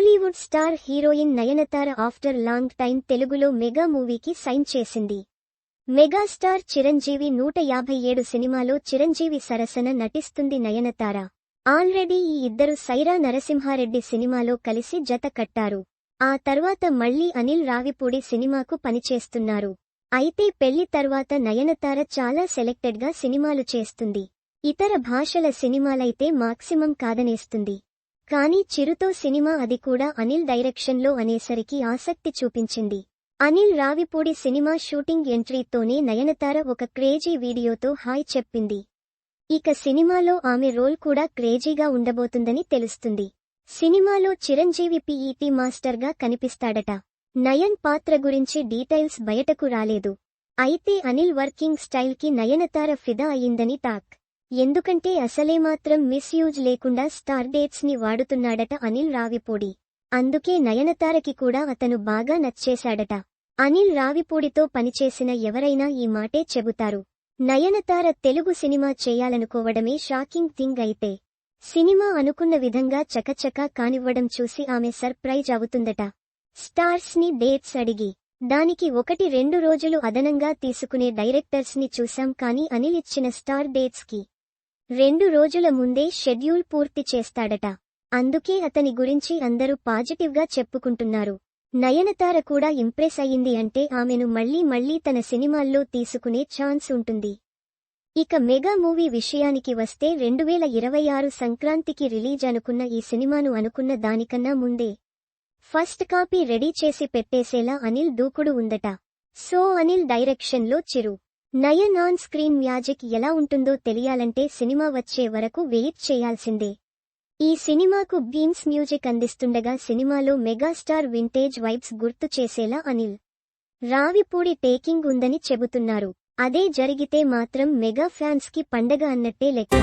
Bollywood star heroine Nayanthara after long time తెలుగులో mega మూవీకి sign చేసింది. మెగాస్టార్ చిరంజీవి నూట యాభై ఏడు సినిమాలో చిరంజీవి సరసన నటిస్తుంది నయనతార. ఆల్రెడీ ఈ ఇద్దరు సైరా నరసింహారెడ్డి సినిమాలో కలిసి జత కట్టారు. ఆ తర్వాత మళ్ళీ అనిల్ రావిపూడి సినిమాకు పనిచేస్తున్నారు. అయితే పెళ్ళి తర్వాత నయనతార చాలా సెలెక్టెడ్గా సినిమాలు చేస్తుంది. ఇతర భాషల సినిమాలైతే మాక్సిమం కాదనేస్తుంది. కానీ చిరుతో సినిమా అది కూడా అనిల్ డైరెక్షన్లో అనేసరికి ఆసక్తి చూపించింది. అనిల్ రావిపూడి సినిమా షూటింగ్ ఎంట్రీతోనే నయనతార ఒక క్రేజీ వీడియోతో హాయ్ చెప్పింది. ఇక సినిమాలో ఆమె రోల్ కూడా క్రేజీగా ఉండబోతుందని తెలుస్తుంది. సినిమాలో చిరంజీవి పీఈటీ మాస్టర్గా కనిపిస్తాడట. నయన్ పాత్ర గురించి డీటెయిల్స్ బయటకు రాలేదు. అయితే అనిల్ వర్కింగ్ స్టైల్కి నయనతార ఫిదా అయిందని టాక్. ఎందుకంటే అసలేమాత్రం మిస్యూజ్ లేకుండా స్టార్ డేట్స్ని వాడుతున్నాడట అనిల్ రావిపూడి. అందుకే నయనతారకి కూడా అతను బాగా నచ్చేశాడట. అనిల్ రావిపూడితో పనిచేసిన ఎవరైనా ఈ మాటే చెబుతారు. నయనతార తెలుగు సినిమా చేయాలనుకోవడమే షాకింగ్ థింగ్ అయితే. సినిమా అనుకున్న విధంగా చకచకా కానివ్వడం చూసి ఆమె సర్ప్రైజ్ అవుతుందట. స్టార్స్ని డేట్స్ అడిగి దానికి ఒకటి రెండు రోజులు అదనంగా తీసుకునే డైరెక్టర్స్ని చూశాం కానీ అనిల్ ఇచ్చిన స్టార్ డేట్స్కి రెండు రోజుల ముందే షెడ్యూల్ పూర్తి చేస్తాడట. అందుకే అతని గురించి అందరూ పాజిటివ్గా చెప్పుకుంటున్నారు. నయనతార కూడా ఇంప్రెస్ అయ్యింది అంటే ఆమెను మళ్ళీ మళ్ళీ తన సినిమాల్లో తీసుకునే ఛాన్స్ ఉంటుంది. ఇక మెగా మూవీ విషయానికి వస్తే రెండువేల ఇరవై ఆరు సంక్రాంతికి రిలీజ్ అనుకున్న ఈ సినిమాను అనుకున్న దానికన్నా ముందే. ఫస్ట్ కాపీ రెడీ చేసి పెట్టేసేలా అనిల్ దూకుడు ఉందట. సో అనిల్ డైరెక్షన్లో Chiru. Nayan on screen magic ఎలా ఉంటుందో తెలియాలంటే సినిమా వచ్చే వరకు వెయిట్ చేయాల్సిందే. ఈ సినిమాకు బీమ్స్ మ్యూజిక్ అందిస్తుండగా సినిమాలో మెగాస్టార్ వింటేజ్ వైబ్స్ గుర్తు చేసేలా అనిల్. రావిపూడి టేకింగ్ ఉందని చెబుతున్నారు. అదే జరిగితే మాత్రం మెగా ఫ్యాన్స్కి పండగ అన్నట్టే లెక్క.